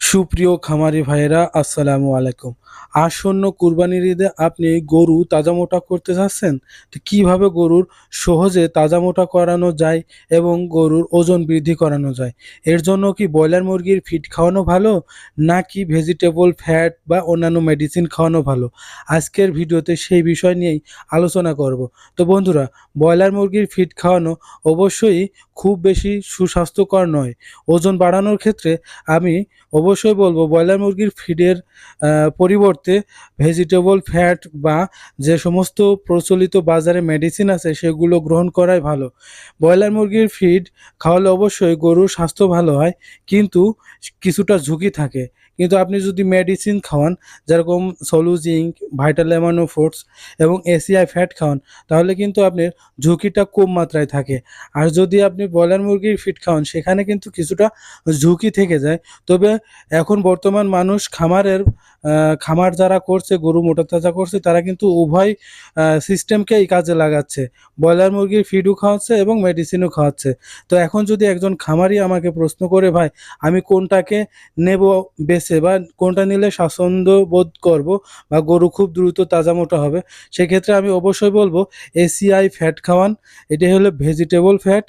সুপ্রিয় খামারি ভাইয়েরা, আসসালামু আলাইকুম। আসন্ন কুরবানির ঈদে আপনি গরু তাজা মোটা করতে চাচ্ছেন? তো কীভাবে গরুর সহজে তাজা মোটা করানো যায় এবং গরুর ওজন বৃদ্ধি করানো যায়? এর জন্য কি ব্রয়লার মুরগির ফিড খাওয়ানো ভালো, নাকি ভেজিটেবল ফ্যাট বা অন্যান্য মেডিসিন খাওয়ানো ভালো? আজকের ভিডিওতে সেই বিষয় নিয়েই আলোচনা করব। তো বন্ধুরা, ব্রয়লার মুরগির ফিড খাওয়ানো অবশ্যই খুব বেশি সুস্বাস্থ্যকর নয়। ওজন বাড়ানোর ক্ষেত্রে আমি অবশ্যই বলব ব্রয়লার মুরগির ফিডের পরিবর্তে ভেজিটেবল ফ্যাট বা যে সমস্ত প্রচলিত বাজারে মেডিসিন আছে সেগুলো গ্রহণ করাই ভালো। ব্রয়লার মুরগির ফিড খাওয়ালে অবশ্যই গরুর স্বাস্থ্য ভালো হয়, কিন্তু কিছুটা ঝুঁকি থাকে। কিন্তু আপনি যদি মেডিসিন খাওয়ান, যেরকম সলুজিঙ্ক ভাইটাল অ্যামানো ফোর্স এবং এসিআই ফ্যাট খাওয়ান, তাহলে কিন্তু আপনার ঝুঁকিটা কম মাত্রায় থাকে। আর যদি আপনি ব্রয়লার মুরগির ফিড খাওয়ান, সেখানে কিন্তু কিছুটা ঝুঁকি থেকে যায়। তবে এখন বর্তমান মানুষ খামারের খামার যারা করছে, গরু মোটা তাজা করছে, তারা কিন্তু উভয় সিস্টেমকেই কাজে লাগাচ্ছে। ব্রয়লার মুরগির ফিডও খাওয়াচ্ছে এবং মেডিসিনও খাওয়াচ্ছে। তো এখন যদি একজন খামারি আমাকে প্রশ্ন করে, ভাই, আমি কোনটাকে নেব বেছে বা কোনটা নিলে স্বাচ্ছন্দ্য বোধ করব বা গরু খুব দ্রুত তাজা মোটা হবে? সেক্ষেত্রে আমি অবশ্যই বলব এসিআই ফ্যাট খাওয়ান। এটি হলো ভেজিটেবল ফ্যাট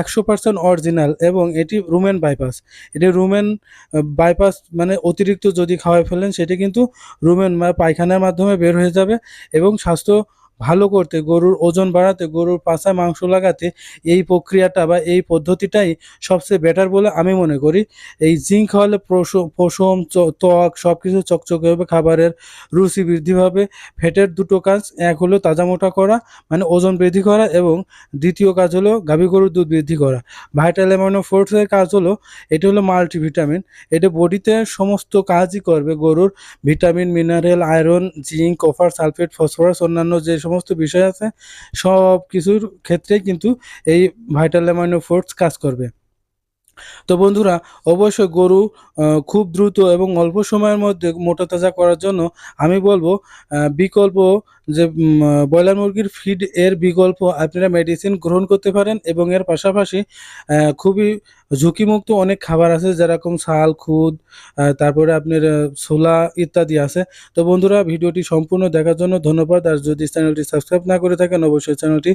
একশো পার্সেন্ট অরিজিনাল এবং এটি রুমেন বাইপাস এটি রুমেন বাইপাস মানে অতিরিক্ত যদি খাওয়াই ফেলেন সেটি কিন্তু রুমেন পায়খানার মাধ্যমে বের হয়ে যাবে এবং স্বাস্থ্য ভালো করতে, গরুর ওজন বাড়াতে, গরুর পাছা মাংস লাগাতে এই প্রক্রিয়াটা বা এই পদ্ধতিটাই সবচেয়ে বেটার বলে আমি মনে করি। এই জিঙ্ক খাওয়ালে পশম ত্বক সব কিছু চকচকে হবে, খাবারের রুচি বৃদ্ধি পাবে ফ্যাটের দুটো কাজ, এক হলো তাজা মোটা করা মানে ওজন বৃদ্ধি করা এবং দ্বিতীয় কাজ হলো গাভী গরুর দুধ বৃদ্ধি করা। ভাইটাল অ্যামাইনো ফোর্সের কাজ হলো, এটি হলো মাল্টিভিটামিন এটা বডিতে সমস্ত কাজই করবে গরুর vitamin mineral iron zinc copper sulphate phosphorus অন্যান্য যে সমস্ত বিষয় আছে সব কিছুর ক্ষেত্রেই কিন্তু এই ভাইটাল অ্যামাইনো ফোর্স কাজ করবে। তো বন্ধুরা, অবশ্যই গরু খুব দ্রুত এবং অল্প সময়ের মধ্যে মোটা তাজা করার জন্য আমি বলব বিকল্প যে ব্রয়লার মুরগির ফিড এর বিকল্প আপনারা মেডিসিন গ্রহণ করতে পারেন এবং এর পাশাপাশি খুবই ঝুঁকিমুক্ত অনেক খাবার আছে যেরকম শাল, খুদ তারপরে আপনার ছোলা ইত্যাদি আছে। তো বন্ধুরা, ভিডিওটি সম্পূর্ণ দেখার জন্য ধন্যবাদ। আর যদি চ্যানেলটি সাবস্ক্রাইব না করে থাকেন, অবশ্যই চ্যানেলটি